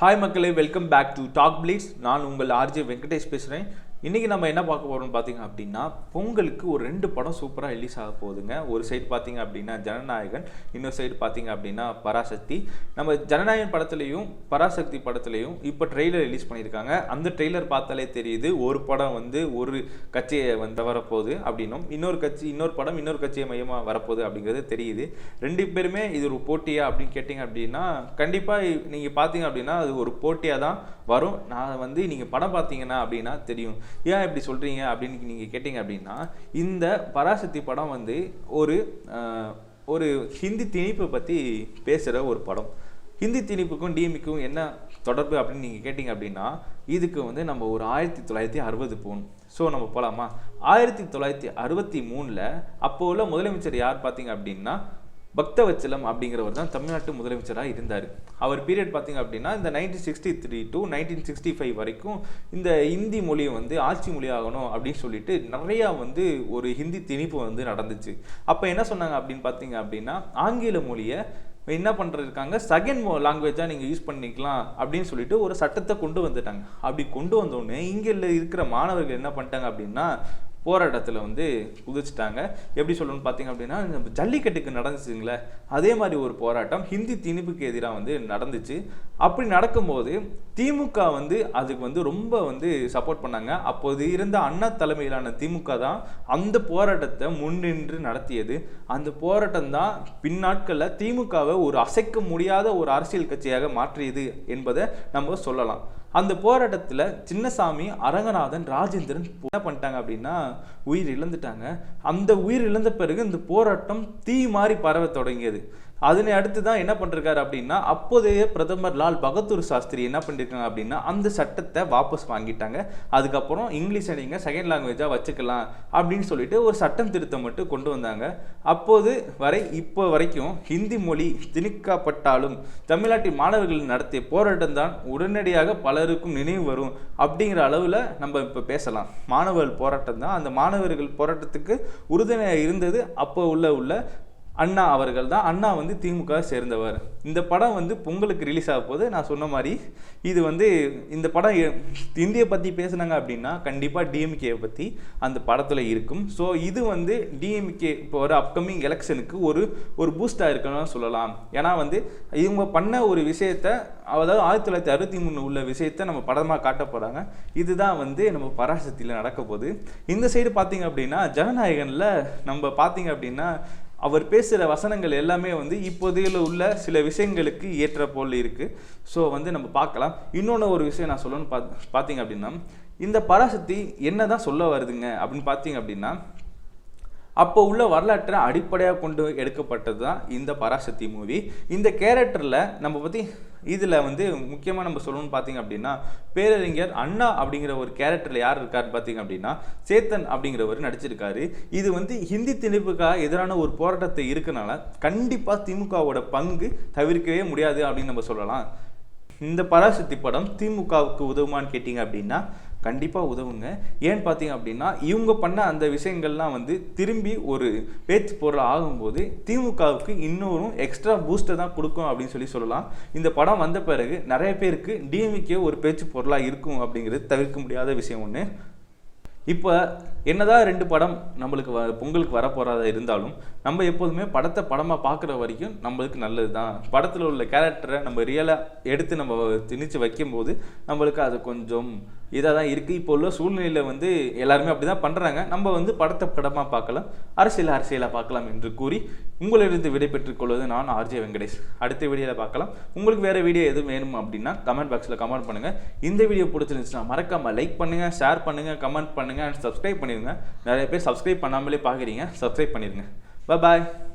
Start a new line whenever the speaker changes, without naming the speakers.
Hi மக்களே. Welcome back to talk bleeds நான் உங்கள் ஆர்ஜே வெங்கடேஷ் பேசுகிறேன் இன்றைக்கி நம்ம என்ன பார்க்க போகிறோம்னு பார்த்தீங்க அப்படின்னா பொங்கலுக்கு ஒரு ரெண்டு படம் சூப்பராக ரிலீஸ் ஆக போகுதுங்க. ஒரு சைடு பார்த்தீங்க அப்படின்னா ஜனநாயகன் இன்னொரு சைடு பார்த்தீங்க அப்படின்னா பராசக்தி. நம்ம ஜனநாயகன் படத்துலையும் பராசக்தி படத்துலையும் இப்போ ட்ரெய்லர் ரிலீஸ் பண்ணியிருக்காங்க. அந்த ட்ரெய்லர் பார்த்தாலே தெரியுது ஒரு படம் வந்து ஒரு கட்சியை வந்து வரப்போகுது அப்படின்னும். இன்னொரு கட்சி இன்னொரு படம் இன்னொரு கட்சியை மையமாக வரப்போகுது அப்படிங்கிறது தெரியுது. ரெண்டு பேருமே இது ஒரு போட்டியா அப்படின்னு கேட்டிங்க அப்படின்னா கண்டிப்பாக நீங்கள் பார்த்தீங்க அப்படின்னா அது ஒரு போட்டியாக தான் வரும். நான் வந்து நீங்கள் படம் பார்த்தீங்கன்னா அப்படின்னா தெரியும். ஏன் இப்படி சொல்கிறீங்க அப்படின்னு நீங்கள் கேட்டிங்க அப்படின்னா இந்த பராசக்தி படம் வந்து ஒரு ஒரு ஹிந்தி திணிப்பை பற்றி பேசுகிற ஒரு படம். ஹிந்தி திணிப்புக்கும் டிஎம்க்கும் என்ன தொடர்பு அப்படின்னு நீங்கள் கேட்டிங்க அப்படின்னா இதுக்கு வந்து நம்ம ஒரு ஆயிரத்தி தொள்ளாயிரத்தி அறுபது போகணும் ஸோ நம்ம போகலாமா ஆயிரத்தி தொள்ளாயிரத்தி அறுபத்தி மூணில் அப்போ உள்ள முதலமைச்சர் யார் பார்த்தீங்க அப்படின்னா பக்தவச்சலம் அப்படிங்கிறவர் தான் தமிழ்நாட்டு முதலமைச்சராக இருந்தார். அவர் பீரியட் பார்த்தீங்க அப்படின்னா இந்த nineteen sixty three to nineteen sixty five வரைக்கும் இந்த ஹிந்தி மொழியை வந்து ஆட்சி மொழியாகணும் அப்படின்னு சொல்லிட்டு நிறையா வந்து ஒரு ஹிந்தி திணிப்பு வந்து நடந்துச்சு. அப்போ என்ன சொன்னாங்க அப்படின்னு பார்த்தீங்க அப்படின்னா ஆங்கில மொழியை என்ன பண்ணிருக்காங்க செகண்ட் லாங்குவேஜாக நீங்கள் யூஸ் பண்ணிக்கலாம் அப்படின்னு சொல்லிட்டு ஒரு சட்டத்தை கொண்டு வந்துட்டாங்க. அப்படி கொண்டு வந்தோடனே இங்கே இருக்கிற மாணவர்கள் என்ன பண்ணிட்டாங்க அப்படின்னா போராட்டத்தில் வந்து குதிச்சிட்டாங்க. எப்படி சொல்லணும்னு பார்த்தீங்க அப்படின்னா இந்த ஜல்லிக்கட்டுக்கு நடந்துச்சுங்களே அதே மாதிரி ஒரு போராட்டம் ஹிந்தி திணிப்புக்கு எதிராக வந்து நடந்துச்சு. அப்படி நடக்கும்போது திமுக வந்து அதுக்கு வந்து ரொம்ப வந்து சப்போர்ட் பண்ணாங்க. அப்போது இருந்த அண்ணா தலைமையிலான திமுக தான் அந்த போராட்டத்தை முன்னின்று நடத்தியது. அந்த போராட்டம் தான் பின்னாட்களில் திமுகவை ஒரு அசைக்க முடியாத ஒரு அரசியல் கட்சியாக மாற்றியது என்பதை நம்ம சொல்லலாம். அந்த போராட்டத்தில் சின்னசாமி அரங்கநாதன் ராஜேந்திரன் என்ன பண்ணிட்டாங்க அப்படின்னா உயிர் இழந்துட்டாங்க. அந்த உயிர் இழந்த பிறகு இந்த போராட்டம் தீ மாதிரி பரவ தொடங்கியது. அதனை அடுத்து தான் என்ன பண்ணிருக்காரு அப்படின்னா அப்போதைய பிரதமர் லால் பகதூர் சாஸ்திரி என்ன பண்ணியிருக்காங்க அப்படின்னா அந்த சட்டத்தை வாபஸ் வாங்கிட்டாங்க. அதுக்கப்புறம் இங்கிலீஷை நீங்கள் செகண்ட் லாங்குவேஜாக வச்சுக்கலாம் அப்படின்னு சொல்லிட்டு ஒரு சட்டம் திருத்தம் மட்டும் கொண்டு வந்தாங்க. அப்போது வரை இப்போ வரைக்கும் ஹிந்தி மொழி திணிக்கப்பட்டாலும் தமிழ்நாட்டின் மாணவர்கள் நடத்திய போராட்டம் தான் உடனடியாக பலருக்கும் நினைவு வரும் அப்படிங்கிற அளவில் நம்ம இப்போ பேசலாம். மாணவர்கள் போராட்டம் தான். அந்த மாணவர்கள் போராட்டத்துக்கு உறுதுணையாக இருந்தது அப்போ உள்ள உள்ள அண்ணா அவர்கள் தான். அண்ணா வந்து திமுக சேர்ந்தவர். இந்த படம் வந்து பொங்கலுக்கு ரிலீஸ் ஆக போது நான் சொன்ன மாதிரி இது வந்து இந்த படம் இந்தியை பற்றி பேசுனாங்க அப்படின்னா கண்டிப்பாக டிஎம்கேயை பற்றி அந்த படத்தில் இருக்கும். ஸோ இது வந்து டிஎம்கே இப்போ ஒரு அப்கமிங் எலெக்ஷனுக்கு ஒரு ஒரு பூஸ்டாக இருக்கணும்னு சொல்லலாம். ஏன்னா வந்து இவங்க பண்ண ஒரு விஷயத்த அதாவது ஆயிரத்தி தொள்ளாயிரத்தி அறுபத்தி மூணு உள்ள விஷயத்த நம்ம படமாக காட்ட போகிறாங்க இதுதான் வந்து நம்ம பராசக்தியில் நடக்க போகுது. இந்த சைடு பார்த்தீங்க அப்படின்னா ஜனநாயகனில் நம்ம பார்த்தீங்க அப்படின்னா அவர் பேசுகிற வசனங்கள் எல்லாமே வந்து இப்போதையில் உள்ள சில விஷயங்களுக்கு ஏற்ற போல் இருக்குது ஸோ வந்து நம்ம பார்க்கலாம். இன்னொன்று ஒரு விஷயம் நான் சொல்லணும்னு பார்த்து பார்த்தீங்க அப்படின்னா இந்த பராசக்தி என்ன தான் சொல்ல வருதுங்க அப்படின்னு பார்த்தீங்க அப்படின்னா அப்போ உள்ள வரலாற்றை அடிப்படையாக கொண்டு எடுக்கப்பட்டது தான் இந்த பராசக்தி மூவி இந்த கேரக்டரில் நம்ம பற்றி இதில் வந்து முக்கியமாக நம்ம சொல்லணும்னு பார்த்தீங்க அப்படின்னா பேரறிஞர் அண்ணா அப்படிங்கிற ஒரு கேரக்டரில் யார் இருக்காருன்னு பார்த்தீங்க அப்படின்னா சேத்தன் அப்படிங்கிறவர் நடிச்சிருக்காரு. இது வந்து ஹிந்தி திணிப்புக்காக எதிரான ஒரு போராட்டத்தை இருக்கனால கண்டிப்பாக திமுகவோட பங்கு தவிர்க்கவே முடியாது அப்படின்னு நம்ம சொல்லலாம். இந்த பராசக்தி படம் திமுகவுக்கு உதவுமான்னு கேட்டிங்க அப்படின்னா கண்டிப்பாக உதவுங்க. ஏன்னு பார்த்தீங்க அப்படின்னா இவங்க பண்ண அந்த விஷயங்கள்லாம் வந்து திரும்பி ஒரு பேச்சு பொருள் ஆகும்போது திமுகவுக்கு இன்னொரு எக்ஸ்ட்ரா பூஸ்டர் தான் கொடுக்கும் அப்படின்னு சொல்லி சொல்லலாம். இந்த படம் வந்த பிறகு நிறைய பேருக்கு டிஎம்கே ஒரு பேச்சு பொருளாக இருக்கும் அப்படிங்கிறது தவிர்க்க முடியாத விஷயம் ஒன்று இப்போ என்னதான் ரெண்டு படம் நம்மளுக்கு வ பொங்கலுக்கு வரப்போகிறதா இருந்தாலும் நம்ம எப்போதுமே படத்தை படமாக பார்க்குற வரைக்கும் நம்மளுக்கு நல்லது தான் படத்தில் உள்ள கேரக்டரை நம்ம ரியலாக எடுத்து நம்ம திணிச்சு வைக்கும்போது நம்மளுக்கு அது கொஞ்சம் இதாக தான் இருக்குது இப்போ உள்ள சூழ்நிலையில் வந்து எல்லாருமே அப்படி தான் பண்ணுறாங்க நம்ம வந்து படத்தை படமாக பார்க்கலாம் அரசியல் அரசியலாக பார்க்கலாம் என்று கூறி உங்களிடம் விடைபெற்றுக் கொள்வது நான் ஆர்ஜே வெங்கடேஷ். அடுத்த வீடியோவில் பார்க்கலாம். உங்களுக்கு வேறு வீடியோ எதுவும் வேணும் அப்படின்னா கமெண்ட் பாக்ஸில் கமெண்ட் பண்ணுங்கள் இந்த வீடியோ பிடிச்சிருந்துச்சுன்னா மறக்காமல் லைக் பண்ணுங்கள் ஷேர் பண்ணுங்கள் கமெண்ட் பண்ணுங்கள் பண்ணுங்கள் அண்ட் சப்ஸ்கிரைப் பண்ணிடுங்க நிறைய பேர் சப்ஸ்கிரைப் பண்ணாமலே பார்க்குறீங்க. சப்ஸ்கிரைப் பண்ணிடுங்க பாய்